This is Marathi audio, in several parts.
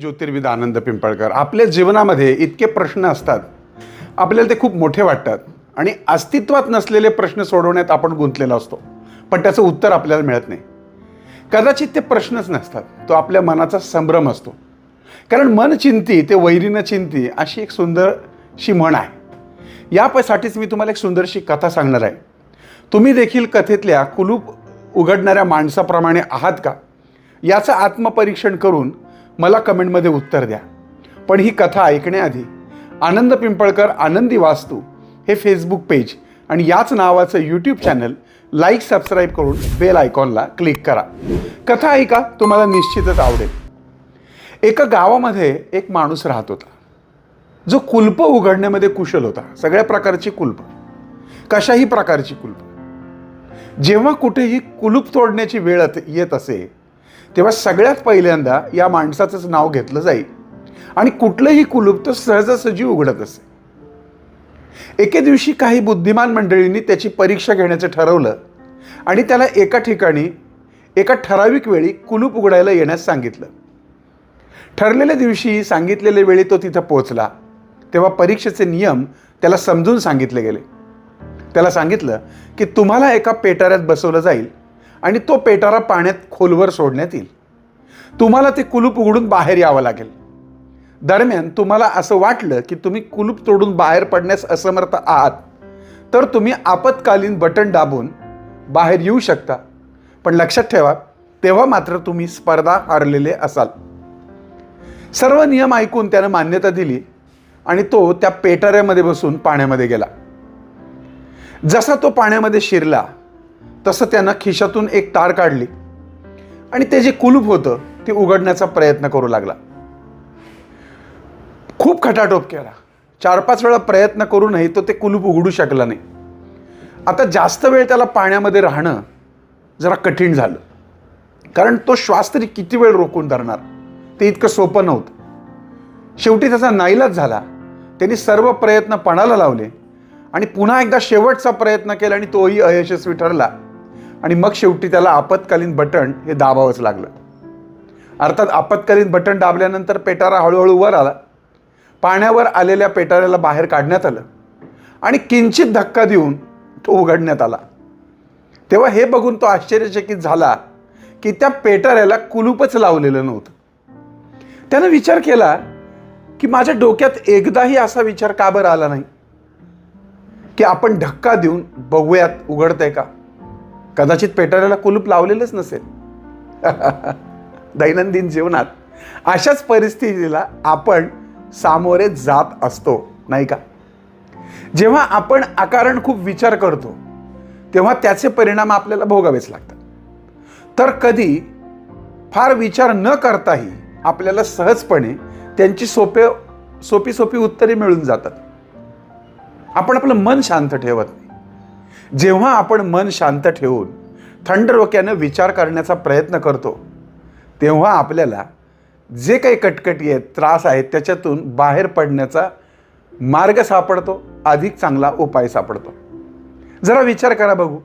ज्योतिर्विद आनंद पिंपळकर आपल्या जीवनामध्ये इतके प्रश्न असतात. आपल्याला ते खूप मोठे वाटतात. आणि अस्तित्वात नसलेले प्रश्न सोडवण्यात आपण गुंतलेला असतो. पण त्याचं उत्तर आपल्याला मिळत नाही. कदाचित ते प्रश्नच नसतात. तो आपल्या मनाचा संभ्रम असतो. कारण मन चिंती ते वैरीनं चिंती अशी एक सुंदरशी म्हण आहे. यासाठीच मी तुम्हाला एक सुंदरशी कथा सांगणार आहे. तुम्ही देखील कथेतल्या कुलूप उघडणाऱ्या माणसाप्रमाणे आहात का? याचं आत्मपरीक्षण करून मला कमेंटमध्ये उत्तर द्या. पण ही कथा ऐकण्याआधी आनंद पिंपळकर आनंदी वास्तू हे फेसबुक पेज आणि याच नावाचं यूट्यूब चॅनल लाईक सबस्क्राईब करून बेल आयकॉनला क्लिक करा. कथा ऐका तुम्हाला निश्चितच आवडेल. एका गावामध्ये एक माणूस राहत होता. जो कुलप उघडण्यामध्ये कुशल होता. सगळ्या प्रकारची कुलप. कशाही प्रकारची कुलप. जेव्हा कुठेही कुलूप तोडण्याची वेळ येत असे तेव्हा सगळ्यात पहिल्यांदा या माणसाचंच नाव घेतलं जाईल आणि कुठलंही कुलूप तो सहजासहजी उघडत असे. एके दिवशी काही बुद्धिमान मंडळींनी त्याची परीक्षा घेण्याचं ठरवलं आणि त्याला एका ठिकाणी एका ठराविक वेळी कुलूप उघडायला येण्यास सांगितलं. ठरलेल्या दिवशी सांगितलेल्या वेळी तो तिथं पोचला तेव्हा परीक्षेचे नियम त्याला समजून सांगितले गेले. त्याला सांगितलं की तुम्हाला एका पेटाऱ्यात बसवलं जाईल. आणि तो पेटारा पाण्यात खोलवर सोडण्यात येईल. तुम्हाला ते कुलूप उघडून बाहेर यावं लागेल. दरम्यान तुम्हाला असं वाटलं की तुम्ही कुलूप तोडून बाहेर पडण्यास असमर्थ आहात तर तुम्ही आपत्कालीन बटन दाबून बाहेर येऊ शकता. पण लक्षात ठेवा तेव्हा मात्र तुम्ही स्पर्धा हारलेले असाल. सर्व नियम ऐकून त्यानं मान्यता दिली आणि तो त्या पेटाऱ्यामध्ये बसून पाण्यामध्ये गेला. जसा तो पाण्यामध्ये शिरला तसं त्यानं खिशातून एक तार काढली. आणि ते जे कुलूप होतं ते उघडण्याचा प्रयत्न करू लागला. खूप खटाटोप केला. चार पाच वेळा प्रयत्न करूनही तो ते कुलूप उघडू शकला नाही. आता जास्त वेळ त्याला पाण्यामध्ये राहणं जरा कठीण झालं. कारण तो श्वास तरी किती वेळ रोखून धरणार? ते इतकं सोपं नव्हतं. शेवटी त्याचा नाईलाज झाला. त्यांनी सर्व प्रयत्न पणाला लावले. आणि पुन्हा एकदा शेवटचा प्रयत्न केला आणि तोही अयशस्वी ठरला. आणि मग शेवटी त्याला आपत्कालीन बटन हे दाबावंच लागलं. अर्थात आपत्कालीन बटन दाबल्यानंतर पेटारा हळूहळू वर आला. पाण्यावर आलेल्या पेटाऱ्याला बाहेर काढण्यात आलं. आणि किंचित धक्का देऊन तो उघडण्यात आला. तेव्हा हे बघून तो आश्चर्यचकित झाला की त्या पेटाऱ्याला कुलूपच लावलेलं नव्हतं. त्यानं विचार केला की माझ्या डोक्यात एकदाही असा विचार का बरं आला नाही? की आपण धक्का देऊन बघूयात उघडतंय का? कदाचित पेटाऱ्याला कुलूप लावलेलंच नसेल. दैनंदिन जीवनात. अशाच परिस्थितीला आपण सामोरे जात असतो नाही का? जेव्हा आपण अकारण खूप विचार करतो तेव्हा त्याचे परिणाम आपल्याला भोगावेच लागतात. तर कधी फार विचार न करताही आपल्याला सहजपणे त्यांची सोपे सोपी सोपी उत्तरे मिळून जातात. आपण आपलं मन शांत ठेवत नाही. जेव्हा आपण मन शांत ठेवून थंड डोक्यानं विचार करण्याचा प्रयत्न करतो तेव्हा आपल्याला जे काही कटकटी आहेत त्रास आहेत त्याच्यातून बाहेर पडण्याचा मार्ग सापडतो अधिक चांगला उपाय सापडतो. जरा विचार करा बघू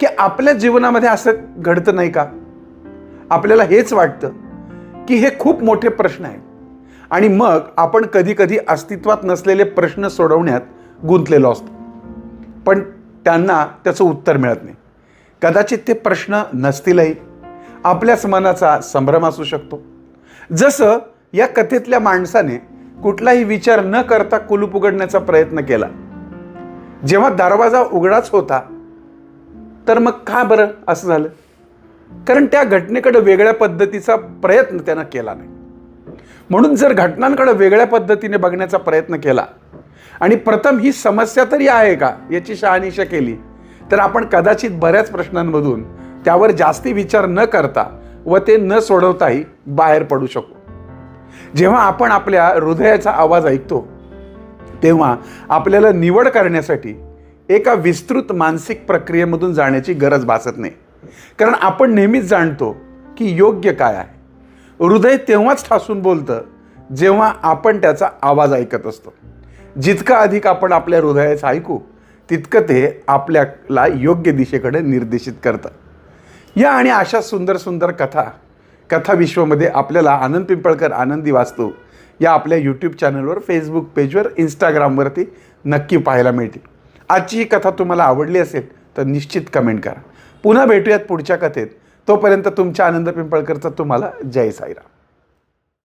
की आपल्या जीवनामध्ये असं घडतं नाही का? आपल्याला हेच वाटतं की हे खूप मोठे प्रश्न आहेत. आणि मग आपण कधीकधी अस्तित्वात नसलेले प्रश्न सोडवण्यात गुंतलेलो असतो. पण त्यांना त्याचं उत्तर मिळत नाही. कदाचित ते प्रश्न नसतीलही. आपल्याच मनाचा संभ्रम असू शकतो. जसं या कथेतल्या माणसाने कुठलाही विचार न करता कुलूप उघडण्याचा प्रयत्न केला. जेव्हा दरवाजा उघडाच होता तर मग का बरं असं झालं? कारण त्या घटनेकडे वेगळ्या पद्धतीचा प्रयत्न त्यानं केला नाही. म्हणून जर घटनांकडे वेगळ्या पद्धतीने बघण्याचा प्रयत्न केला आणि प्रथम ही समस्या तरी आहे का याची शहानिशा केली? तर आपण कदाचित बऱ्याच प्रश्नांमधून त्यावर जास्ती विचार न करता व ते न सोडवताही बाहेर पडू शकू. जेव्हा आपण आपल्या हृदयाचा आवाज ऐकतो तेव्हा आपल्याला निवड करण्यासाठी एका विस्तृत मानसिक प्रक्रियेमधून जाण्याची गरज भासत नाही. कारण आपण नेहमीच जाणतो की योग्य काय आहे. हृदय तेव्हाच ठासून बोलतं जेव्हा आपण त्याचा आवाज ऐकत असतो. जितका अधिक आपण आपल्या हृदयाचं ऐकू तितकं ते आपल्याला योग्य दिशेकडे निर्देशित करतं. या आणि अशा सुंदर सुंदर कथा कथा विश्वमध्ये आपल्याला आनंद पिंपळकर आनंदी वाचतो या आपल्या यूट्यूब चॅनलवर फेसबुक पेजवर इंस्टाग्रामवरती नक्की पाहायला मिळतील. आजची ही कथा तुम्हाला आवडली असेल तर निश्चित कमेंट करा. पुन्हा भेटूयात पुढच्या कथेत. तोपर्यंत तुमच्या आनंद पिंपळकरचा तुम्हाला जय साईराम.